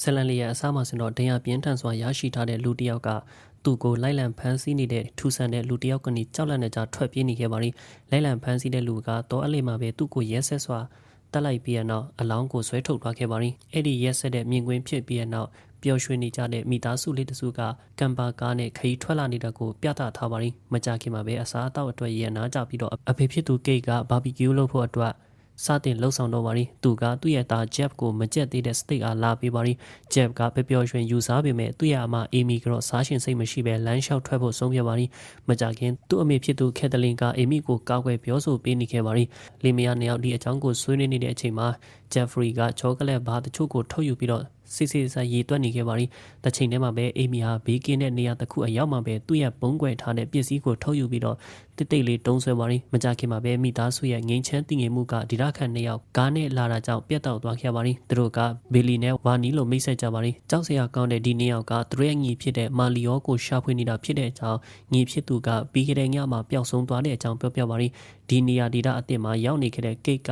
ဆလန်လီရဲ့အစားမစင်တော့ဒဏ်ရာပြင်းထန်စွာရရှိထားတဲ့လူတစ်ယောက်ကသူ့ကိုလိုက်လံဖမ်းဆီးနေတဲ့ထူဆန်တဲ့လူတစ်ယောက်ကနေကြောက်လန့်နေကြထွက်ပြေးနေခဲ့ပါလိလိုက်လံဖမ်းဆီးတဲ့လူကတော့အလေးမှာပဲသူ့ကိုရဲဆက်စွာတက်လိုက်ပြီးရနောက်အလောင်းကိုဆွဲထုတ်သွားခဲ့ပါလိအဲ့ဒီရဲဆက်တဲ့မြင်ကွင်းဖြစ်ပြီးရနောက်ပျော်ရွှင်နေကြတဲ့မိသားစုလေးတစုကကမ်ပါကားနဲ့ခရီးထွက်လာနေတာကိုပြသထားပါလိမကြခင်မှာပဲအစားအသောက်အတွက်ရန်နာကြပြီးတော့အဖေဖြစ်သူကိတ်ကဘာဘီကျူးလုပ်ဖို့အတွက် စတင်လှုပ်ဆောင်တော့ပါရီသူကသူ့ရဲ့သား Jeff ကိုမကြက်သေးတဲ့ steak အားလာပေးပါရီ Jeff ကပျော်ရွှင်ယူစားပေမဲ့သူ့ရဲ့အမ Amy ကတော့စားရှင်စိတ်မရှိဘဲလမ်းလျှောက်ထွက်ဖို့ဆုံးဖြတ်ပါရီမကြခင်သူ့အမေဖြစ်သူ Kathleen က Amy ကိုကောက်ွယ်ပြောဆိုပေးနေခဲ့ပါရီလီမယာနှစ်ယောက်ဒီအကြောင်းကိုဆွေးနွေးနေတဲ့အချိန်မှာ Jeffrey ကချောကလက်ဘာတချို့ကိုထုတ်ယူပြီးတော့ စစ်စစ်ဆာရေတွက်နေခဲ့ပါရီတချိန်တည်းမှာပဲအေမီဟာဘေးကင်းတဲ့နေရာတစ်ခုအရောက်မှာပဲသူ့ရဲ့ဘုံကွယ်ထားတဲ့ပစ္စည်းကိုထုတ်ယူပြီးတော့တိတ်တိတ်လေးတုံးဆွဲပါရီမကြခင်မှာပဲမိသားစုရဲ့ငိန်ချမ်းတည်ငြိမ်မှုကဒီရခန့်နှစ်ယောက်ကားနဲ့လာတာကြောင့်ပြတ်တောက်သွားခဲ့ပါရီသူတို့ကဘေလီနဲ့ဝါနီလိုမိတ်ဆက်ကြပါရီကြောက်စရာကောင်းတဲ့ဒီနှစ်ယောက်ကသူတို့ရဲ့ညီဖြစ်တဲ့မာလီယောကိုရှာဖွေနေတာဖြစ်တဲ့အကြောင်းညီဖြစ်သူကပြီးခဲ့တဲ့ညမှာပျောက်ဆုံးသွားတဲ့အကြောင်းပြောပြပါရီဒီနေရာဒီရအစ်စ်မှာရောက်နေခဲ့တဲ့ကိတ်က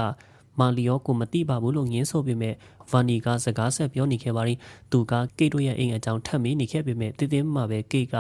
မာလီယောကိုမတိပါဘူးလို့ငင်းဆိုပေမဲ့ ဗာနီကစကားဆက်ပြောနေခဲ့ပါရီသူကကိတ်တို့ရဲ့အိမ်အကြောင်းထပ်မေးနေခဲ့ပေမဲ့တင်းတင်းမှပဲကိတ်က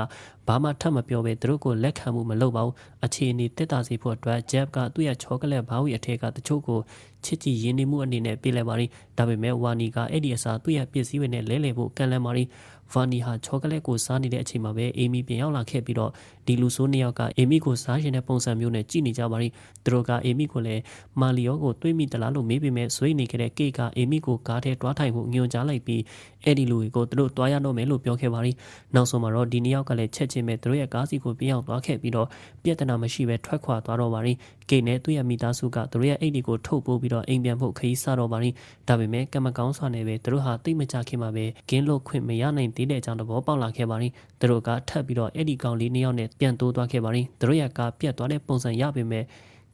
ဘာမှထပ်မပြောပဲသူတို့ကိုလက်ခံမှုမလုပ်ပါဘူးအခြေအနေတက်တာစီဖို့အတွက်ဂျက်ကသူ့ရဲ့ချောကလက်ဘာဝီအထက်ကတချို့ကိုချစ်ကြည်ရင်းနှီးမှုအနေနဲ့ပြေးလိုက်ပါရီဒါပေမဲ့ဝါနီကအဲ့ဒီအစားသူ့ရဲ့ပစ္စည်းတွေနဲ့လဲလှယ်ဖို့ကန့်လန့်ပါရီ ဗာနီဟာချောကလက်ကိုစားနေတဲ့အချိန်မှာပဲအေမီပြန်ရောက်လာခဲ့ပြီးတော့ဒီလူဆိုးနှစ်ယောက်ကအေမီကိုစားရှင်တဲ့ပုံစံမျိုးနဲ့ကြည့်နေကြပါရီသူတို့ကအေမီကိုလည်းမာလီယောကိုတွေးမိသလားလို့မေးပေမဲ့ဆွေးနေခဲ့တဲ့ကိတ်ကအေမီကိုကားထဲတွားထိုင်ဖို့ညွှန်ကြားလိုက်ပြီးအဲ့ဒီလူကိုသူတို့တွားရတော့မယ်လို့ပြောခဲ့ပါရီနောက်ဆုံးမှာတော့ဒီနှစ်ယောက်ကလည်းချက်ချင်းပဲသူတို့ရဲ့ကားစီကိုပြောင်းသွားခဲ့ပြီးတော့ပြဿနာမရှိပဲထွက်ခွာသွားတော့ပါရီကိတ်နဲ့သူ့ရဲ့မိသားစုကသူတို့ရဲ့အိတ်တွေကိုထုတ်ပိုးပြီးတော့အိမ်ပြန်ဖို့ခရီးစတော့ပါရီဒါပေမဲ့ကမကောင်းစွာနဲ့ပဲသူတို့ဟာတိတ်မကြခင်မှာပဲဂင်းလို့ခွင့်မရနိုင်သေးတဲ့အကြောင်းသဘောပေါက်လာခဲ့ပါရီသူတို့ကထပ်ပြီးတော့အဲ့ဒီကောင်လေးနှစ်ယောက်နဲ့ပြန်တိုးသွားခဲ့ပါရီသူတို့ရဲ့ကားပြတ်သွားတဲ့ပုံစံရပေမဲ့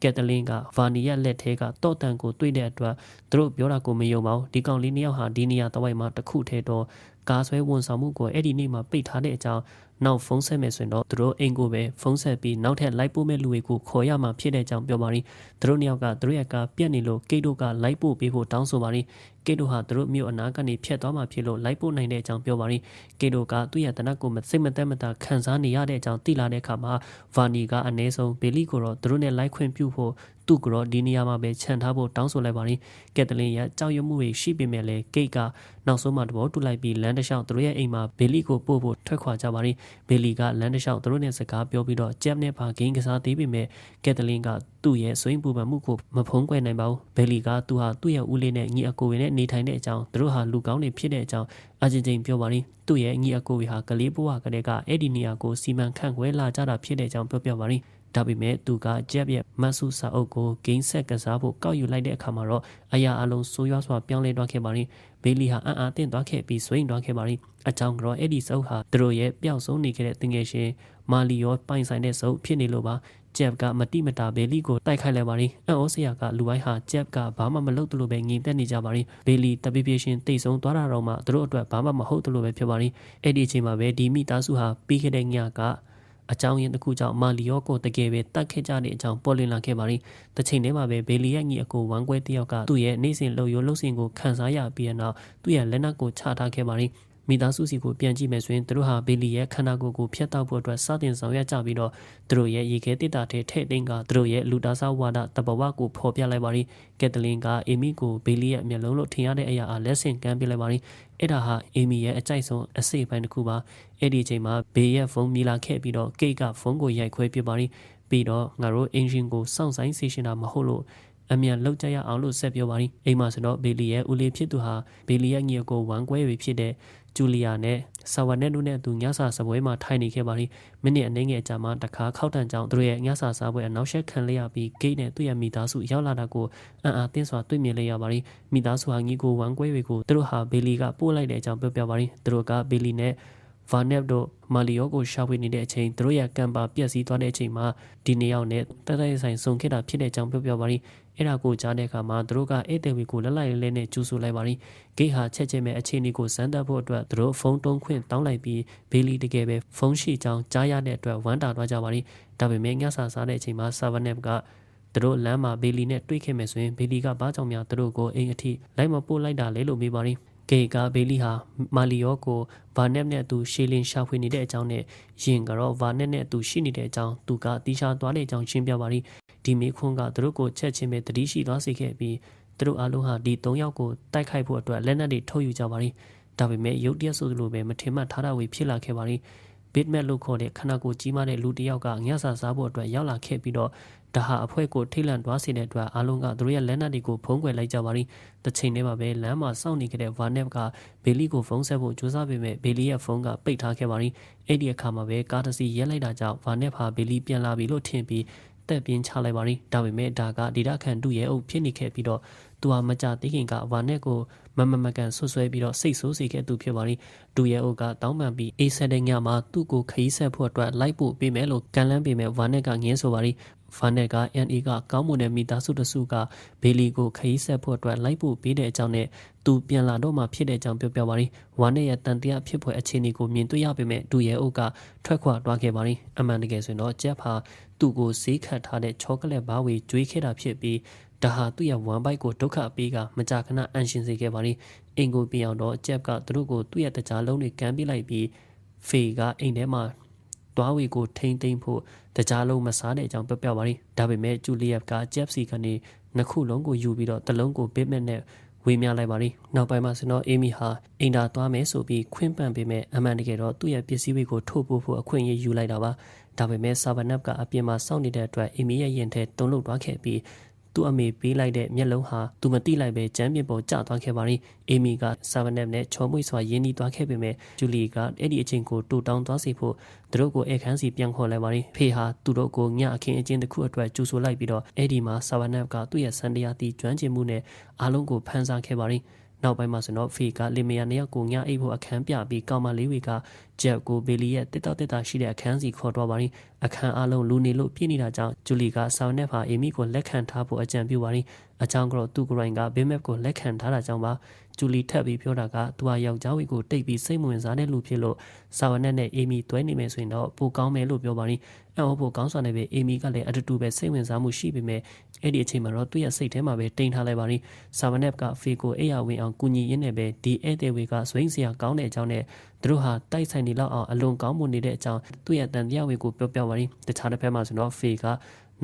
ကက်တလင်းကဗာနီရဲ့လက်ထဲကတော့တန်ကိုတွေ့တဲ့အတွက်သူတို့ပြောတာကိုမယုံပါဘူးဒီကောင်လေးနှစ်ယောက်ဟာဒီနေရာတဝိုက်မှာတခုထဲတော့ကားဆွဲဝန်ဆောင်မှုကိုအဲ့ဒီနေ့မှာပိတ်ထားတဲ့အကြောင်း နောက်ဖုန်းဆက်မယ်ဆိုရင်တော့သူတို့အိမ်ကိုပဲဖုန်းဆက်ပြီးနောက်ထပ်လိုက်ပို့မဲ့လူတွေကိုခေါ်ရမှာဖြစ်တဲ့အကြောင်းပြောပါရီသူတို့နှစ်ယောက်ကသူတို့ရဲ့ကားပြက်နေလို့ကိတ်တို့ကလိုက်ပို့ပေးဖို့တောင်းဆိုပါရီကိတ်တို့ဟာသူတို့မြို့အနားကနေဖြတ်သွားမှာဖြစ်လို့လိုက်ပို့နိုင်တဲ့အကြောင်းပြောပါရီကိတ်တို့ကသူ့ရဲ့တနက်ကိုစိတ်မသက်မသာခံစားနေရတဲ့အကြောင်းသိလာတဲ့အခါမှာဗာနီကအနည်းဆုံးဘေလီကိုတော့သူတို့နဲ့လိုက်ခွင့်ပြုဖို့ သူ့ကတော့ဒီနေရာမှာပဲခြံထားဖို့တောင်းဆိုလိုက်ပါရီကက်တလင်ရဲ့ကြောက်ရွံ့မှုတွေရှိပေမဲ့လည်းကိတ်ကနောက်ဆုံးမှတဘောတူလိုက်ပြီးလမ်းတစ်လျှောက်သူတို့ရဲ့အိမ်မှာဘေလီကိုပို့ဖို့ထွက်ခွာကြပါရီဘေလီကလမ်းတစ်လျှောက်သူတို့နဲ့စကားပြောပြီးတော့ဂျက်နဲ့ပါဂိမ်းကစားသေးပေမဲ့ကက်တလင်ကသူ့ရဲ့ဆွေးပူပန်မှုကိုမဖုံးကွယ်နိုင်ပါဘူးဘေလီကသူဟာသူ့ရဲ့ဦးလေးနဲ့ညီအကိုတွေနဲ့နေထိုင်တဲ့အကြောင်းသူတို့ဟာလူကောင်းတွေဖြစ်တဲ့အကြောင်းအချင်းချင်းပြောပါရီသူ့ရဲ့ညီအကိုတွေဟာကလေးဘဝကလေးကအဲ့ဒီနေရာကိုစီမံခန့်ခွဲလာကြတာဖြစ်တဲ့အကြောင်းပြောပြပါရီ ဒါပေမဲ့သူကဂျက်ရဲ့မတ်ဆုစာအုပ်ကိုဂိမ်းဆက်ကစားဖို့ကောက်ယူလိုက်တဲ့အခါမှာတော့အရာအလုံးဆိုးရွားစွာပြောင်းလဲသွားခဲ့ပါရင်ဘေလီဟာအံ့အားသင့်သွားခဲ့ပြီးဆွိန်သွားခဲ့ပါရင်အကြောင်းကတော့အဲ့ဒီစုပ်ဟာသူတို့ရဲ့ပျောက်ဆုံးနေခဲ့တဲ့တင်ငယ်ရှင်မာလီယောပိုင်ဆိုင်တဲ့စုပ်ဖြစ်နေလို့ပါဂျက်ကမတိမတာဘေလီကိုတိုက်ခိုက်လိုက်ပါရင်အံ့ဩစရာကလူပိုင်းဟာဂျက်ကဘာမှမလုပ်သလိုပဲငြိမ်သက်နေကြပါရင်ဘေလီတပိပိရှင်တိတ်ဆုံးသွားတာတော့မှသူတို့အတွက်ဘာမှမဟုတ်သလိုပဲဖြစ်ပါရင်အဲ့ဒီအချိန်မှာပဲဒီမိသားစုဟာပြီးခဲ့တဲ့ညက အကြောင်းရင်းတစ်ခုကြောင့်မာလီယောကိုတကယ်ပဲတတ်ခဲ့ကြတဲ့အကြောင်းပေါ်လွင်လာခဲ့ပါရီ။တစ်ချိန်တည်းမှာပဲဘေလီရဲ့ညီအကိုဝမ်ကွဲတယောက်ကသူ့ရဲ့နေစဉ်လှုပ်ရိုးလှုပ်စဉ်ကိုခန်းစားရပြီးတဲ့နောက်သူ့ရဲ့လက်နက်ကိုချထားခဲ့ပါရီ။ မိသားစုစီကိုပြန်ကြည့်မယ်ဆိုရင်သူတို့ဟာဘေလီရဲ့ခန္ဓာကိုယ်ကိုဖျက်တောက်ဖို့အတွက်စတင်ဆောင်ရွက်ကြပြီးတော့သူတို့ရဲ့ရေခဲတစ်တာထဲထည့်သိမ်းကသူတို့ရဲ့လူသားစားဝါဒတဘဝကိုဖော်ပြလိုက်ပါရီကက်တလင်ကအေမီကိုဘေလီရဲ့မျက်လုံးလို့ထင်ရတဲ့အရာအားလက်ဆင့်ကမ်းပြလိုက်ပါရီအဲ့ဒါဟာအေမီရဲ့အကြိုက်ဆုံးအစိပ်ပိုင်းတစ်ခုပါအဲ့ဒီအချိန်မှာဘေရဲ့ဖုန်းမြည်လာခဲ့ပြီးတော့ကိတ်ကဖုန်းကိုရိုက်ခွဲပြပါရီပြီးတော့ငါတို့အင်ဂျင်ကိုစောင့်ဆိုင်စီရှင်တာမဟုတ်လို့အမြန်လောက်ကြရအောင်လို့ဆက်ပြောပါရီအိမ်မှာဆိုတော့ဘေလီရဲ့ဦးလေးဖြစ်သူဟာဘေလီရဲ့ညီအကိုဝမ်ကွဲပြီဖြစ်တဲ့ ဂျူလီယာနဲ့ဆာဝါနက်တို့နဲ့အတူညစာစပွဲမှာထိုင်နေခဲ့ပါလိမိနစ်အနည်းငယ်ကြာမှတခါခောက်တန်ကြောင်သူတို့ရဲ့ညစာစားပွဲအနောက်ရှက်ခံလိုက်ရပြီးဂိတ်နဲ့သူ့ရဲ့မိသားစုရောက်လာတာကိုအံ့အားသင့်စွာတွေ့မြင်လိုက်ရပါလိမိသားစုဟာညီကိုဝမ်ကွဲတွေကိုသူတို့ဟာဘေလီကပို့လိုက်တဲ့အကြောင်းပြောပြပါလိသူတို့ကဘေလီနဲ့ ဗာနက်တို့မာလီယောကိုရှာဖွေနေတဲ့အချိန်သူတို့ရဲ့ကံပါပြက်စီးသွားတဲ့အချိန်မှာဒီနေရောက်နဲ့တက်တက်ဆိုင်ဆုံခဲ့တာဖြစ်တဲ့အကြောင်းပြောပြပါလိအဲ့ဒါကိုကြားတဲ့အခါမှာသူတို့ကအဲ့တယ်ဝီကိုလက်လိုက်လဲနဲ့ကျူးဆူလိုက်ပါလိဂိတ်ဟာချက်ချင်းပဲအခြေအနေကိုစမ်းသပ်ဖို့အတွက်သူတို့ဖုန်းတုံးခွင့်တောင်းလိုက်ပြီးဘေလီတကယ်ပဲဖုန်းရှိကြောင်းကြားရတဲ့အတွက်ဝမ်းတာသွားကြပါလိဒါပေမဲ့ညစာစားတဲ့အချိန်မှာဆာဗနက်ကသူတို့လမ်းမှာဘေလီနဲ့တွေ့ခဲ့မယ်ဆိုရင်ဘေလီကဘာကြောင့်များသူတို့ကိုအိမ်အထိလိုက်မပို့လိုက်တာလဲလို့မေးပါလိ ဂကေကဘေလီဟာမာလီယောကိုဗာနက်နဲ့အတူရှေလင်ရှာဖွေနေတဲ့အကြောင်းနဲ့ယင်ကတော့ဗာနက်နဲ့အတူရှိနေတဲ့အကြောင်းသူကတီးခြားသွားတဲ့အကြောင်းရှင်းပြပါရီဒီမေခွန်းကသူတို့ကိုချက်ချင်းပဲတတိရှိသွားစေခဲ့ပြီးသူတို့အားလုံးဟာဒီ၃ယောက်ကိုတိုက်ခိုက်ဖို့အတွက်လက်နက်တွေထုတ်ယူကြပါရီဒါပေမဲ့ရုတ်တရက်ဆိုသလိုပဲမထင်မှတ်ထားတာဝေဖြစ်လာခဲ့ပါရီဘစ်မက်လို့ခေါ်တဲ့ခန္ဓာကိုယ်ကြီးမားတဲ့လူတစ်ယောက်ကညစာစားဖို့အတွက်ရောက်လာခဲ့ပြီးတော့ ဒါဟာအဖွဲကိုထိတ်လန့်သွားစေတဲ့အတွက်အားလုံးကသူတို့ရဲ့လက်နက်တွေကိုဖုံးကွယ်လိုက်ကြပါရီတစ်ချိန်တည်းမှာပဲလမ်းမှာစောင့်နေခဲ့တဲ့ဗာနက်ကဘေလီကိုဖုန်းဆက်ဖို့ကြိုးစားပေမဲ့ဘေလီရဲ့ဖုန်းကပိတ်ထားခဲ့ပါရီအဲ့ဒီအခါမှာပဲကားတစ်စီးရက်လိုက်တာကြောင့်ဗာနက်ဟာဘေလီပြန်လာပြီလို့ထင်ပြီးတက်ပြင်းချလိုက်ပါရီဒါပေမဲ့ဒါကဒေတာခန်တူရဲ့အုပ်ဖြစ်နေခဲ့ပြီးတော့သူဟာမကြသေးခင်ကဗာနက်ကိုမမမကန်ဆွဆွဲပြီးတော့စိတ်ဆိုးစေခဲ့သူဖြစ်ပါရီတူရဲ့အုပ်ကတောင်းပန်ပြီးအေးဆက်တဲ့ညမှာသူ့ကိုခရီးဆက်ဖို့အတွက်လိုက်ဖို့ပေးမယ်လို့ကန်လန်းပေးမယ်ဗာနက်ကငင်းဆိုပါရီ ဖာနက်က NA ကကောင်းမွန်တဲ့မိသားစုတစုကဘေလီကိုခရီးဆက်ဖို့အတွက်လိုက်ဖို့ပေးတဲ့အကြောင်းနဲ့သူပြန်လာတော့မှဖြစ်တဲ့အကြောင်းပြောပြပါရီဝါနဲ့ရဲ့တန်တရားဖြစ်ဖွယ်အခြေအနေကိုမြင်တွေ့ရပေမဲ့ဒူရဲ့အုပ်ကထွက်ခွာသွားခဲ့ပါရီအမှန်တကယ်ဆိုရင်တော့ဂျက်ဟာသူ့ကိုဈေးခတ်ထားတဲ့ချောကလက်ဘားဝေကျွေးခဲ့တာဖြစ်ပြီးဒါဟာသူ့ရဲ့ဝမ်ဘိုက်ကိုဒုက္ခပေးကမကြာခဏအန်ရှင်စေခဲ့ပါရီအင်ကိုပြအောင်တော့ဂျက်ကသူတို့ကိုသူ့ရဲ့တကြားလုံးတွေကမ်းပြလိုက်ပြီးဖေကအိမ်ထဲမှာ သွားဝေကိုထိမ့်သိမ့်ဖို့တကြားလုံးမစားတဲ့အကြောင်းပြောပြပါရီဒါပေမဲ့ဂျူလီယက်ကဂျက်စီကနေနှစ်ခုလုံးကိုယူပြီးတော့တစ်လုံးကိုဘစ်မက်နဲ့ဝေးမြလိုက်ပါရီနောက်ပိုင်းမှာစတော့အေမီဟာအင်တာသွားမယ်ဆိုပြီးခွင့်ပန်ပေးမဲ့အမှန်တကယ်တော့သူ့ရဲ့ပစ္စည်းတွေကိုထုတ်ပို့ဖို့အခွင့်အရေးယူလိုက်တာပါဒါပေမဲ့ဆာဗနပ်ကအပြင်မှာစောင့်နေတဲ့အတွက်အေမီရဲ့ရင်ထဲတုံ့လုသွားခဲ့ပြီး သူ့အမေပေးလိုက်တဲ့မျက်လုံးဟာသူမတိလိုက်ပဲကျမ်းပြင်ပေါ်ကျသွားခဲ့ပါရီအေမီကဆာဗနက်နဲ့ချော်မွေ့စွာရင်းနှီးသွားခဲ့ပေမဲ့ဂျူလီကအဲ့ဒီအချိန်ကိုတူတောင်းသွားစေဖို့သူတို့ကိုအခန်းစီပြန်ခေါ်လိုက်ပါရီဖေဟာသူတို့ကိုညအခင်းအကျင်းတစ်ခုအတွက်ကြိုဆိုလိုက်ပြီးတော့အဲ့ဒီမှာဆာဗနက်ကသူ့ရဲ့စံတရားတီကျွမ်းကျင်မှုနဲ့အားလုံးကိုဖန်ဆာခဲ့ပါရီနောက်ပိုင်းမှာဆိုတော့ဖေကလင်မယာနှစ်ယောက်ကိုညအိပ်ဖို့အခန်းပြပြီးကောင်မလေးတွေက ဂျက်ကိုဘေလီရဲ့တစ်တောက်တစ်တာရှိတဲ့အခန်းစီခေါ်တော့ပါရင်အခန်းအလုံးလူနေလို့ပြည့်နေတာကြောင့်ဂျူလီကဆောင်းနဲ့ဖာအေမီကိုလက်ခံထားဖို့အကြံပြုပါရင်အချောင်းကတော့သူ့ကိုယ်တိုင်ကဘေးမက်ကိုလက်ခံထားတာကြောင့်ပါဂျူလီထပ်ပြီးပြောတာကသူဟာယောက်ျားဝေကိုတိတ်ပြီးစိတ်ဝင်စားတဲ့လူဖြစ်လို့ဆာဝနက်နဲ့အေမီတွဲနေမယ်ဆိုရင်တော့ပိုကောင်းမယ်လို့ပြောပါရင်အံ့ဩဖို့ကောင်းစွာနဲ့ပဲအေမီကလည်းအတူတူပဲစိတ်ဝင်စားမှုရှိပေမဲ့အဲ့ဒီအချိန်မှာတော့သူ့ရဲ့စိတ်ထဲမှာပဲတိမ်ထားလိုက်ပါရင်ဆာဝနက်ကဖေကိုအိယာဝင်အောင်ကူညီရင်းနဲ့ပဲဒီဧည့်သည်ဝေကဆွိန်စရာကောင်းတဲ့အကြောင်းနဲ့သူတို့ဟာတိုက်ဆိုင်နေလောက်အောင်အလွန်ကောင်းမွန်နေတဲ့အကြောင်းသူ့ရဲ့တန်တရားဝေကိုပြောပြပါရင်တခြားတစ်ဖက်မှာဆိုတော့ဖေက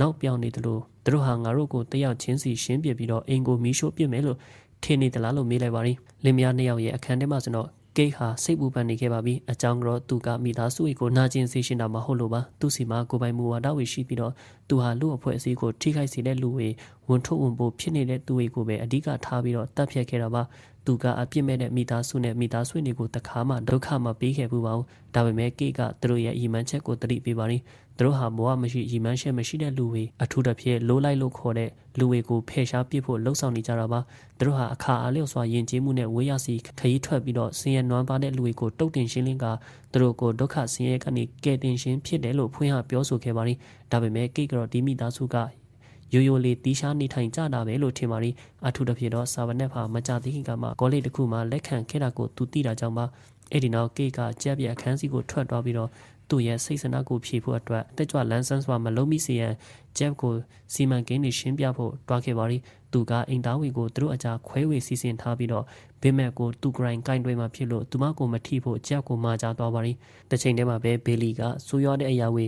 နောက်ပြောင်းနေတယ်လို့သူတို့ဟာငါတို့ကိုတယောက်ချင်းစီရှင်းပြပြီးတော့အင်ကိုမီးရှို့ပြစ်မယ်လို့ထင်နေသလားလို့မေးလိုက်ပါရင်လင်မယားနှစ်ယောက်ရဲ့အခန်းထဲမှာဆိုတော့ကိတ်ဟာစိတ်ပူပန်နေခဲ့ပါပြီအကြောင်းကတော့သူကမိသားစုကိုနာကျင်စေရှင်တာမဟုတ်လို့ပါသူစီမှာကိုပိုင်မူဝါဒဝေရှိပြီးတော့သူဟာလူအဖွဲ့အစည်းကိုထိခိုက်စေတဲ့လူတွေဝန်ထုတ်ဝန်ပိုးဖြစ်နေတဲ့သူတွေကိုပဲအဓိကထားပြီးတော့တပ်ဖြတ်ခဲ့တာပါ သူကအပြစ်မဲ့တဲ့မိသားစုနဲ့မိသားစုတွေကိုတခါမှဒုက္ခမပေးခဲ့ဘူးပါဘူးဒါပေမဲ့ကိတ်ကသူတို့ရဲ့အီမန်ချက်ကိုတတိပေးပါရင်သူတို့ဟာဘဝမရှိရီမန်းရှက်မရှိတဲ့လူတွေအထူးသဖြင့်လိုးလိုက်လို့ခေါ်တဲ့လူတွေကိုဖယ်ရှားပစ်ဖို့လှုံ့ဆော်နေကြတာပါသူတို့ဟာအခါအားလျော်စွာယဉ်ကျေးမှုနဲ့ဝေးရစီခရီးထွက်ပြီးတော့ဆင်းရဲနွမ်းပါတဲ့လူတွေကိုတုတ်တင်ရှင်းလင်းကသူတို့ကိုဒုက္ခဆင်းရဲကနေကယ်တင်ရှင်းဖြစ်တယ်လို့ဖွင့်ဟပြောဆိုခဲ့ပါရီဒါပေမဲ့ကိတ်ကတော့ဒီမိသားစုက ရိုးရိုးလေးတီးရှားနေထိုင်ကြတာပဲလို့ထင်ပါရီအထူးသဖြင့်တော့ဆာဗနက်ဖာမကြသေးခင်ကမှကောလိပ်တစ်ခုမှလက်ခံခဲ့တာကိုသူသိတာကြောင့်ပါအဲ့ဒီနောက်ကိတ်ကကြက်ပြအခန်းစီကိုထွက်သွားပြီးတော့သူ့ရဲ့စိတ်ဆန္ဒကိုဖြည့်ဖို့အတွက်တက်ကြွလန်းဆန်းစွာမလုံးမိစေရန်ဂျက်ကိုစီမံကိန်းတွေရှင်းပြဖို့တွားခဲ့ပါရီသူကအိမ်သားဝေကိုသူတို့အကြခွဲဝေစီစဉ်ထားပြီးတော့ဘေးမက်ကိုသူဂရိုင်းကင်တွဲမှာဖြစ်လို့သူမကိုမထိဖို့ဂျက်ကိုမာကြသွားပါရီတစ်ချိန်တည်းမှာပဲဘေလီကစူးရွားတဲ့အရာဝေ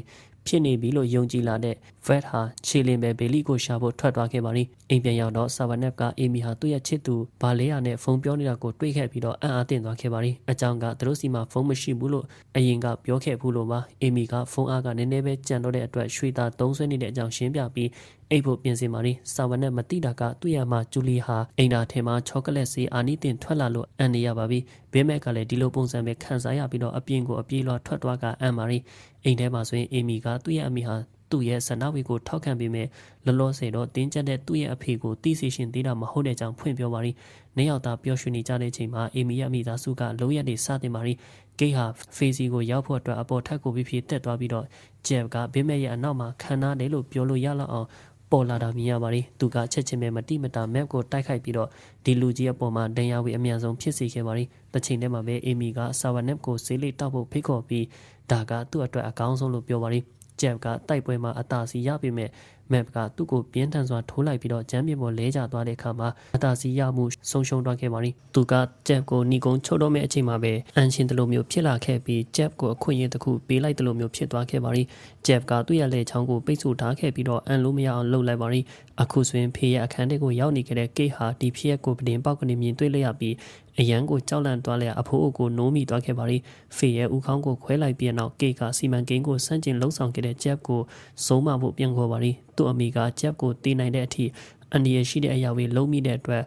ဖြစ်နေပြီလို့ယုံကြည်လာတဲ့ Fred ဟာခြေလင်ပဲဘေလီကိုရှာဖို့ထွက်သွားခဲ့ပါရီအိမ်ပြန်ရောက်တော့ Savanep ကအေမီဟာသူ့ရဲ့ချစ်သူဘာလဲရနဲ့ဖုန်းပြောနေတာကိုတွေ့ခဲ့ပြီးတော့အံ့အားသင့်သွားခဲ့ပါရီအကြောင်းကသူတို့စီမှာဖုန်းမရှိဘူးလို့အရင်ကပြောခဲ့ဘူးလို့ပါအေမီကဖုန်းအားကနည်းနည်းပဲကြံတော့တဲ့အတွက်ရွှေသားသုံးဆွဲနေတဲ့အကြောင်းရှင်းပြပြီးအိတ်ဖို့ပြင်ဆင်ပါရီဆာဝနက်မတိတာကသူ့ရမှာဂျူလီဟာအိမ်သာထဲမှာချောကလက်စီအာနီတင်ထွက်လာလို့အန်နေရပါပြီဘေးမက်ကလည်းဒီလိုပုံစံပဲခံစားရပြီးတော့အပြင်ကိုအပြေးလွှာထွက်သွားကအန်မာရီအိမ်ထဲမှာဆိုရင်အေမီကသူ့ရဲ့အမိဟာသူ့ရဲ့ဆန္ဒဝေကိုထောက်ခံပေးမယ်လောလောဆယ်တော့တင်းကျပ်တဲ့သူ့ရဲ့အဖေကိုတီးစီရှင်သေးတာမဟုတ်တဲ့ကြောင့်ဖွင့်ပြောပါရီနှစ်ယောက်သားပျော်ရွှင်နေကြတဲ့အချိန်မှာအေမီရဲ့မိသားစုကလုံးရက်တွေစတင်ပါရီဂိတ်ဟာဖေစီကိုရောက်ဖို့အတွက်အပေါ်ထက်ကိုပြပြတက်သွားပြီးတော့ဂျက်ကဘေးမက်ရဲ့အနောက်မှာခံနာတယ်လို့ပြောလို့ရလောက်အောင် ပေါ်လာတာမြင်ရပါတယ်သူကချက်ချင်းပဲမတိမတာမက်ကိုတိုက်ခိုက်ပြီးတော့ဒီလူကြီးအပေါ်မှာဒဏ်ရာဝေအမြန်ဆုံးဖြစ်စေခဲ့ပါတယ်တစ်ချိန်တည်းမှာပဲအေမီကဆာဝနက်ကိုဆေးလေးတောက်ဖို့ဖိတ်ခေါ်ပြီးဒါကသူ့အတွက်အကောင်းဆုံးလို့ပြောပါတယ်ဂျက်ကတိုက်ပွဲမှာအသာစီရပေမဲ့မက်ကသူ့ကိုပြင်းထန်စွာထိုးလိုက်ပြီးတော့ဂျမ်းပြင်ပေါ်လဲကျသွားတဲ့အခါမှာအသာစီးရမှုဆုံးရှုံးသွားခဲ့ပါသည်သူကဂျက်ကိုနီကုံချုပ်တော့မဲ့အချိန်မှာပဲအန်ရှင်တလိုမျိုးဖြစ်လာခဲ့ပြီးဂျက်ကိုအခွင့်အရေးတစ်ခုပေးလိုက်တလိုမျိုးဖြစ်သွားခဲ့ပါသည်ဂျက်ကသူ့ရဲ့လက်ချောင်းကိုပိတ်ဆို့ထားခဲ့ပြီးတော့အန်လို့မရအောင်လှုပ်လိုက်ပါသည်အခုဆိုရင်ဖေးရဲ့အခန်းထဲကိုရောက်နေခဲ့တဲ့ကိတ်ဟာဒီဖြစ်ရက်ကိုပဒင်ပေါက်ကနေမြင်တွေ့လိုက်ရပြီးအရန်ကိုကြောက်လန့်သွားလျက်အဖိုးအုပ်ကိုနိုးမိသွားခဲ့ပါသည်ဖေရဲ့ဦးခေါင်းကိုခွဲလိုက်ပြီးနောက်ကေကစီမံကိန်းကိုစန့်ကျင်လှုပ်ဆောင်ခဲ့တဲ့ဂျက်ကိုစုံမဖို့ပြန်ခေါ်ပါသည်သူ့အမိကဂျက်ကိုတီးနိုင်တဲ့အထိအန္တရာယ်ရှိတဲ့အရာတွေလုံးမိတဲ့အတွက်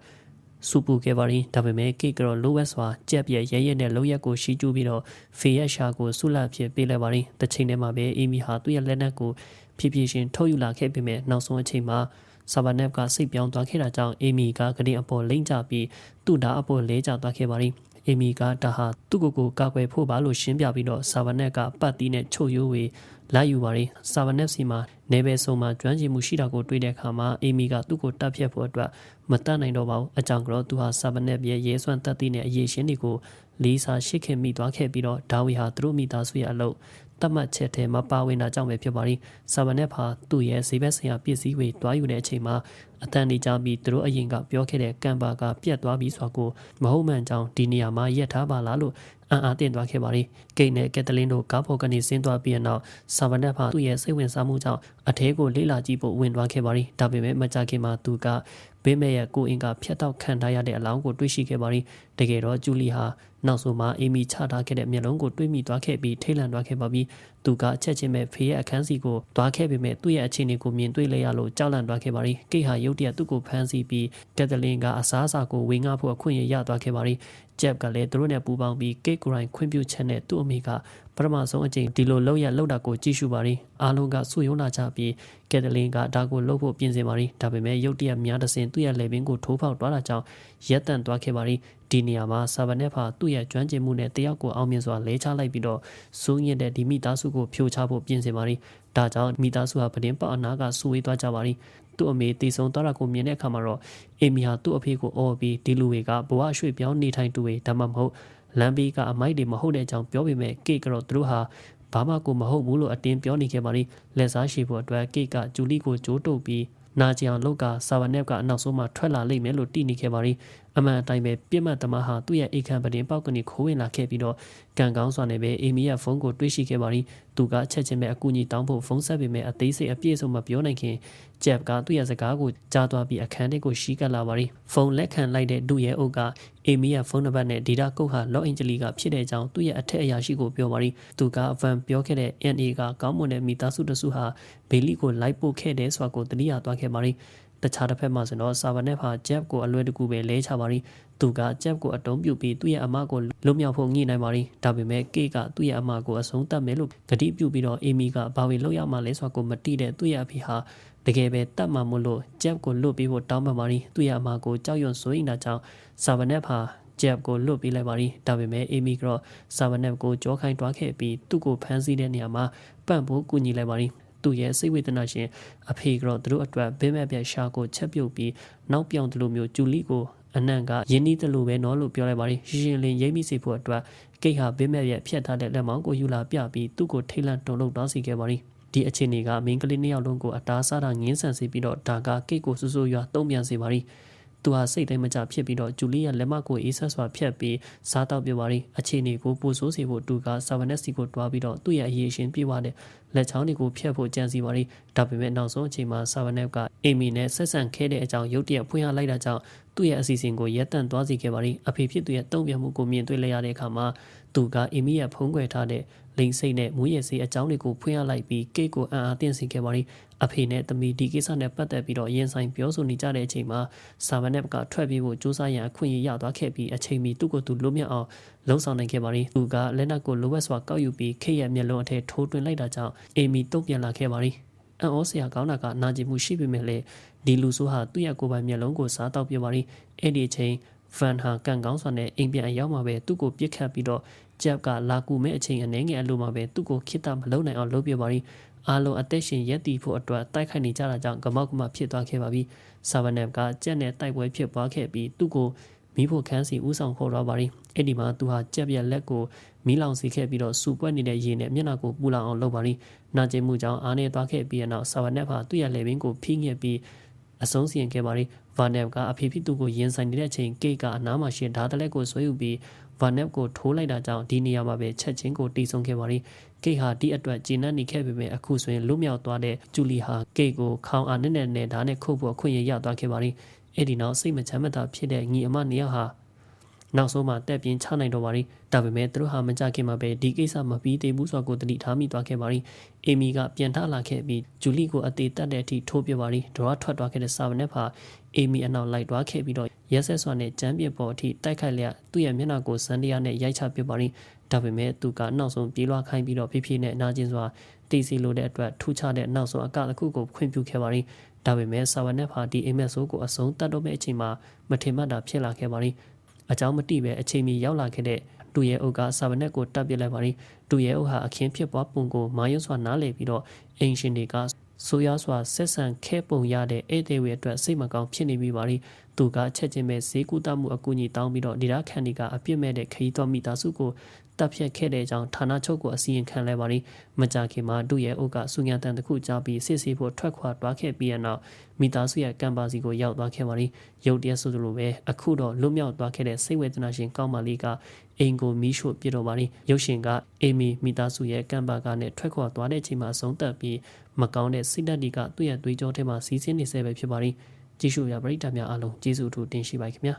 စူပူခဲ့ပါရင်ဒါပေမဲ့ကိတ်ကတော့လိုဝက်စွာကြက်ပြဲရဲရဲနဲ့လောက်ရက်ကိုရှီးကျူးပြီးတော့ဖေရဲ့ရှာကိုဆုလဖြစ်ပေးလိုက်ပါရင်တစ်ချိန်တည်းမှာပဲအီမီဟာသူ့ရဲ့လက်နက်ကိုဖြည်းဖြည်းချင်းထုတ်ယူလာခဲ့ပေမဲ့နောက်ဆုံးအချိန်မှာဆာဗနက်ကစိတ်ပြောင်းသွားခဲ့တာကြောင့်အေမီကကတင်အပေါ်လိမ့်ကျပြီးသူ့ဓာအပေါ်လဲကျသွားခဲ့ပါသည် အေမီကဒါဟာသူ့ကိုယ်ကိုကာကွယ်ဖို့ပါလို့ရှင်းပြပြီးတော့ဆာဗနက်ကပတ်တီးနဲ့ချုပ်ရိုးဝေလိုက်ယူပါရီဆာဗနက်စီမှာနေဘယ်ဆုံမှာကျွမ်းကျင်မှုရှိတာကိုတွေ့တဲ့အခါမှာအေမီကသူ့ကိုတပ်ဖြတ်ဖို့အတွက်မတတ်နိုင်တော့ပါဘူးအကြောင်းကတော့သူဟာဆာဗနက်ရဲ့ရဲစွမ်းတပ်တီးနဲ့အရေးရှင်းတွေကိုလေးစားရှစ်ခင်မိသွားခဲ့ပြီးတော့ဒါဝီဟာသူတို့မိသားစုရဲ့အလုပ် တတ်မှတ်ချက်ထဲမှာပါဝင်တာကြောင့်ပဲဖြစ်ပါရီဆာဗနက်ဟာသူ့ရဲ့ဈေးဘက်ဆိုင်ရာပစ္စည်းတွေတွားယူတဲ့အချိန်မှာအတန်နေကြပြီးသူတို့အရင်ကပြောခဲ့တဲ့ကံပါကပြတ်သွားပြီးဆိုတော့မဟုတ်မှန်ကြောင်းဒီနေရာမှာရက်ထားပါလားလို့အံ့အားသင့်သွားခဲ့ပါရီဂိတ်နဲ့ကက်တလင်းတို့ကားပေါ်ကနေဆင်းသွားပြီးနောက်ဆာဗနက်ဟာသူ့ရဲ့စိတ်ဝင်စားမှုကြောင့်အထဲကိုလေးလာကြည့်ဖို့ဝင်သွားခဲ့ပါရီဒါပေမဲ့မကြခင်မှာသူက ဘေးမဲ့ရဲ့ကိုအင်ကဖျက်တောက်ခံထားရတဲ့အလောင်းကိုတွေ့ရှိခဲ့ပါရီတကယ်တော့ဂျူလီဟာနောက်ဆုံးမှာအေမီချထားခဲ့တဲ့မျက်လုံးကိုတွေးမိသွားခဲ့ပြီးထိတ်လန့်သွားခဲ့ပါပြီသူကအချက်ချင်းပဲဖေးရဲ့အခန်းစီကိုသွားခဲ့ပေမဲ့သူ့ရဲ့အခြေအနေကိုမြင်တွေ့လိုက်ရလို့ကြောက်လန့်သွားခဲ့ပါရီကိတ်ဟာရုတ်တရက်သူ့ကိုဖမ်းဆီးပြီးကက်တလင်ကအစားအစာကိုဝေငှဖို့အခွင့်အရေးရသွားခဲ့ပါရီဂျက်ကလည်းသူတို့နဲ့ပူးပေါင်းပြီးကိတ်ကိုရိုင်းခွင့်ပြုချက်နဲ့သူ့အမိက ပထမဆုံးအကြိမ်ဒီလိုလောက်ရလောက်တာကိုကြည့်ရှုပါရီအားလုံးကစွယုံလာကြပြီးကက်တလင်ကဒါကိုလှုပ်ဖို့ပြင်ဆင်ပါရီဒါပေမဲ့ရုတ်တရက်များတစင်သူ့ရဲ့လေပင်ကိုထိုးဖောက်သွားတာကြောင့်ရက်တန့်သွားခဲ့ပါရီဒီနေရာမှာဆာဗနက်ဖာသူ့ရဲ့ကျွမ်းကျင်မှုနဲ့တယောက်ကိုအောင်မြင်စွာလဲချလိုက်ပြီးတော့စိုးညစ်တဲ့ဒီမိသားစုကိုဖြိုချဖို့ပြင်ဆင်ပါရီဒါကြောင့်မိသားစုဟာပဒင်းပေါအနာကဆူဝေးသွားကြပါရီသူ့အမေတည်ဆုံသွားတာကိုမြင်တဲ့အခါမှာတော့အေမီဟာသူ့အဖေကိုအော်ပြီးဒီလူတွေကဘဝရွှေ့ပြောင်းနေထိုင်သူတွေဒါမှမဟုတ် လမ်းဘေးကအမိုက်တွေမဟုတ်တဲ့အကြောင်းပြောပေမဲ့ကေကတော့သူတို့ဟာဘာမှကိုမဟုတ်ဘူးလို့အတင်းပြောနေခဲ့ပါလိလက်စားရှိဖို့အတွက်ကေကဂျူလီကိုကြိုးတုပ်ပြီးနာကျင်အောင်လောက်ကဆာဗနက်ကအနောက်ဆုံးမှထွက်လာလိမ့်မယ်လို့တိနေခဲ့ပါလိ အမှန်အတိုင်းပဲပြစ်မှတ်သမားဟာသူ့ရဲ့အိတ်ခမ်းပတင်ပေါက်ကနေခိုးဝင်လာခဲ့ပြီးတော့ကံကောင်းစွာနဲ့ပဲအေမီရဲ့ဖုန်းကိုတွေးရှိခဲ့ပါလိသူကချက်ချင်းပဲအကူအညီတောင်းဖို့ဖုန်းဆက်ပေမဲ့အသေးစိတ်အပြည့်အစုံမပြောနိုင်ခင်ဂျက်ကသူ့ရဲ့စကားကိုကြားသွားပြီးအခန်းထဲကိုရှီးကပ်လာပါလိဖုန်းလက်ခံလိုက်တဲ့ဒုရဲ့အုပ်ကအေမီရဲ့ဖုန်းနံပါတ်နဲ့ဒေတာကုတ်ဟာလော့အင်ဂျလီကဖြစ်တဲ့အကြောင်းသူ့ရဲ့အထက်အရာရှိကိုပြောပါလိသူကဗန်ပြောခဲ့တဲ့ NA ကကောင်းမွန်တဲ့မိသားစုတစုဟာဘေလီကိုလိုက်ပို့ခဲ့တယ်ဆိုတာကိုတတိယသွားခဲ့ပါလိ တခြားတစ်ဖက်မှာဆိုတော့ဆာဗနက်ဟာဂျက်ကိုအလွယ်တကူပဲလဲချပါရီသူကဂျက်ကိုအတုံးပြုတ်ပြီးသူ့ရဲ့အမကိုလွတ်မြောက်ဖို့ညှိနိုင်ပါရီဒါပေမဲ့ကေကသူ့ရဲ့အမကိုအဆုံးသတ်မယ်လို့ဂတိပြုပြီးတော့အေမီကဘာဝင်လောက်ရမှလဲဆိုတာကိုမတိတဲ့သူ့ရဲ့အဖေဟာတကယ်ပဲတတ်မှမို့လို့ဂျက်ကိုလွတ်ပြီးဖို့တောင်းပန်ပါရီသူ့ရဲ့အမကိုကြောက်ရွံ့စိုးရိမ်တာကြောင့်ဆာဗနက်ဟာဂျက်ကိုလွတ်ပေးလိုက်ပါရီဒါပေမဲ့အေမီကတော့ဆာဗနက်ကိုကြောခိုင်းတွားခဲ့ပြီးသူ့ကိုဖမ်းဆီးတဲ့နေရာမှာပန့်ဖို့ကူညီလိုက်ပါရီ သူ့ရဲ့စိတ်ဝေဒနာရှင်အဖေကတော့သူတို့အတွက်ဘင်းမဲ့ပြရှာကိုချက်ပြုတ်ပြီးနောက်ပြောင်တယ်လို့မျိုးဂျူလီကိုအနံ့ကယင်းနီးတယ်လို့ပဲနော်လို့ပြောလိုက်ပါရီရှင်းရှင်းလင်းရိပ်မိစေဖို့အတွက်ကိတ်ဟာဘင်းမဲ့ရဲ့ဖြတ်ထားတဲ့လက်မောင်းကိုယူလာပြပြီးသူ့ကိုထိတ်လန့်တုန်လှုပ်သွားစေခဲ့ပါရီဒီအခြေအနေကမင်းကလေးနှစ်ယောက်လုံးကိုအတားစားတာငင်းဆန်စေပြီးတော့ဒါကကိတ်ကိုဆူဆူရွာတုံ့ပြန်စေပါရီသူဟာစိတ်တိုင်းမကြဖြစ်ပြီးတော့ဂျူလီရဲ့လက်မကိုအေးဆက်စွာဖြတ်ပြီးစားတောက်ပြပါရီအခြေအနေကိုပိုဆိုးစေဖို့တူကဆာဗနက်စီကိုတွားပြီးတော့သူ့ရဲ့အရေးရှင်ပြေးသွားတဲ့ လက်ချောင်းတွေကိုဖျက်ဖို့ကြံစီပါရီဒါပေမဲ့နောက်ဆုံးအချိန်မှာဆာဗနက်ကအေမီနဲ့ဆက်ဆံခဲ့တဲ့အကြောင်းရုတ်တရက်ဖွင့်ရလိုက်တာကြောင့်သူ့ရဲ့အစီအစဉ်ကိုရက်တန့်သွားစေခဲ့ပါရီအဖေဖြစ်သူရဲ့တုံ့ပြန်မှုကိုမြင်တွေ့လိုက်ရတဲ့အခါမှာသူကအေမီရဲ့ဖုံးကွယ်ထားတဲ့လိန်စိတ်နဲ့မူးရစေးအကြောင်းတွေကိုဖွင့်ရလိုက်ပြီးကိတ်ကိုအံ့အားသင့်စေခဲ့ပါရီအဖေနဲ့သမီးဒီကိစ္စနဲ့ပတ်သက်ပြီးတော့ရင်ဆိုင်ပြောဆိုနေကြတဲ့အချိန်မှာဆာဗနက်ကထွက်ပြေးဖို့စူးစမ်းရန်အခွင့်အရေးရသွားခဲ့ပြီးအချိန်မီသူ့ကိုယ်သူလွတ်မြောက်အောင် လှုံ့ဆော်နိုင်ခဲ့ပါရီသူကလက်နက်ကိုလိုဝက်စွာကောက်ယူပြီးခိရဲ့မျက်လုံးအထက်ထိုးတွင်လိုက်တာကြောင့်အေမီတုံ့ပြန်လာခဲ့ပါရီအန်ဩစရာကောင်းတာကနာကျင်မှုရှိပေမဲ့လည်းဒီလူဆိုးဟာသူ့ရဲ့ကိုယ်ပိုင်မျက်လုံးကိုစားတောက်ပြပါရီအဲ့ဒီအချိန်ဗန်ဟာကန်ကောင်းစွာနဲ့အိမ်ပြန်အရောက်မှာပဲသူ့ကိုပြစ်ခတ်ပြီးတော့ဂျက်ကလာကူမဲ့အချိန်အနေငယ်အလိုမှာပဲသူ့ကိုခိတမလုံနိုင်အောင်လုပ်ပြပါရီအားလုံးအသက်ရှင်ရက်တည်ဖို့အတွက်တိုက်ခိုက်နေကြတာကြောင့်ကမောက်ကမဖြစ်သွားခဲ့ပါပြီ။ဆာဗနက်ကကြက်နဲ့တိုက်ပွဲဖြစ်ပွားခဲ့ပြီးသူ့ကို မိဖို့ခန်းစီဦးဆောင်ခေါ်တော့ပါရီအဲ့ဒီမှာသူဟာကြက်ပြက်လက်ကိုမီးလောင်စီခဲ့ပြီးတော့စူပွက်နေတဲ့ရေနဲ့မျက်နှာကိုပူလောင်အောင်လုပ်ပါရီနာကျင်မှုကြောင့်အားနေသွားခဲ့ပြီးတဲ့နောက်ဆာဝနက်ဟာသူ့ရဲ့လေပင်ကိုဖိငှက်ပြီးအဆုံးစီရင်ခဲ့ပါရီဗာနက်ကအဖေဖြစ်သူကိုရင်ဆိုင်နေတဲ့အချိန်ကိတ်ကအနားမှာရှင်ဓာတ်တလက်ကိုဆွဲယူပြီးဗာနက်ကိုထိုးလိုက်တာကြောင့်ဒီနေရာမှာပဲချက်ချင်းကိုတီးဆုံးခဲ့ပါရီကိတ်ဟာဒီအတွက်ဂျင်းနှံ့နေခဲ့ပေမဲ့အခုဆိုရင်လွတ်မြောက်သွားတဲ့ဂျူလီဟာကိတ်ကိုခေါင်းအားနဲ့နဲ့နဲ့ဓာတ်နဲ့ခုတ်ဖို့အခွင့်အရေးရသွားခဲ့ပါရီ အဲ့ဒီနောက်စိတ်မချမ်းမသာဖြစ်တဲ့ညီအမနှစ်ယောက်ဟာနောက်ဆုံးမှတက်ပြင်းချနိုင်တော့ပါရီဒါပေမဲ့သူတို့ဟာမကြခင်မှာပဲဒီကိစ္စမပြီးသေးဘူးဆိုတော့ကိုတတိထားမိသွားခဲ့ပါရီအေမီကပြန်ထလာခဲ့ပြီးဂျူလီကိုအသေးတက်တဲ့အထိထိုးပြပါရီဒရောထွက်သွားခဲ့တဲ့ဆာဗနက်ဟာအေမီအနောက်လိုက်သွားခဲ့ပြီးတော့ရက်ဆက်စွာနဲ့ကြမ်းပြစ်ပေါ်အထိတိုက်ခိုက်လျက်သူ့ရဲ့မျက်နှာကိုစန်တရားနဲ့ရိုက်ချပြပါရီဒါပေမဲ့သူကနောက်ဆုံးပြေးလွှားခိုင်းပြီးတော့ဖြည်းဖြည်းနဲ့အနာကျင်စွာတီစီလိုတဲ့အတွက်ထူးခြားတဲ့နောက်ဆုံးအကတစ်ခုကိုခွင့်ပြုခဲ့ပါရီ ဒါပေမဲ့ဆာဝနက်ဟာဒီအိမ်မက်ဆိုးကိုအဆုံးတတ်တော့မဲ့အချိန်မှာမထင်မှတ်တာဖြစ်လာခဲ့ပါရီအကြောင်းမတိပဲအချိန်မီရောက်လာခဲ့တဲ့တူရဲ့အုပ်ကဆာဝနက်ကိုတပ်ပစ်လိုက်ပါရီတူရဲ့အုပ်ဟာအခင်းဖြစ်ပွားပုံကိုမာယွစွာနားလည်ပြီးတော့အင်ရှင်တွေက ဆိုရစွာဆက်ဆံခဲပုံရတဲ့ဧည့်သည်တွေအတွက်စိတ်မကောင်းဖြစ်နေပြီပါရီသူကချက်ချင်းပဲဈေးကူတမှုအကူအညီတောင်းပြီးတော့ဒေတာခန်ဒီကအပြစ်မဲ့တဲ့ခရီးတော်မိသားစုကိုတပ်ဖြတ်ခဲ့တဲ့အကြောင်းဌာနချုပ်ကိုအစီရင်ခံလဲပါရီမကြခင်မှာဒုရဲ့အုပ်ကစုညာတန်တစ်ခုကြားပြီးစစ်ဆေးဖို့ထွက်ခွာသွားခဲ့ပြီးတဲ့နောက်မိသားစုရဲ့ကံပါစီကိုရောက်သွားခဲ့ပါရီရုတ်တရက်ဆိုသလိုပဲအခုတော့လွတ်မြောက်သွားခဲ့တဲ့စိတ်ဝေဒနာရှင်ကောင်းမလေးက အိမ်ကိုမီးရှို့ပြစ်တော့ပါရီရုပ်ရှင်ကအေမီမိသားစုရဲ့ကံပါကနဲ့ထွက်ခွာသွားတဲ့အချိန်မှာဆုံးသက်ပြီးမကောင်းတဲ့စိတ်ဓာတ်တွေကသူ့ရဲ့သွေးကြောထဲမှာစီးဆင်းနေဆဲပဲဖြစ်ပါရီကြည့်ရှုရပရိသတ်များအားလုံးကျေးဇူးအထူးတင်ရှိပါခင်ဗျာ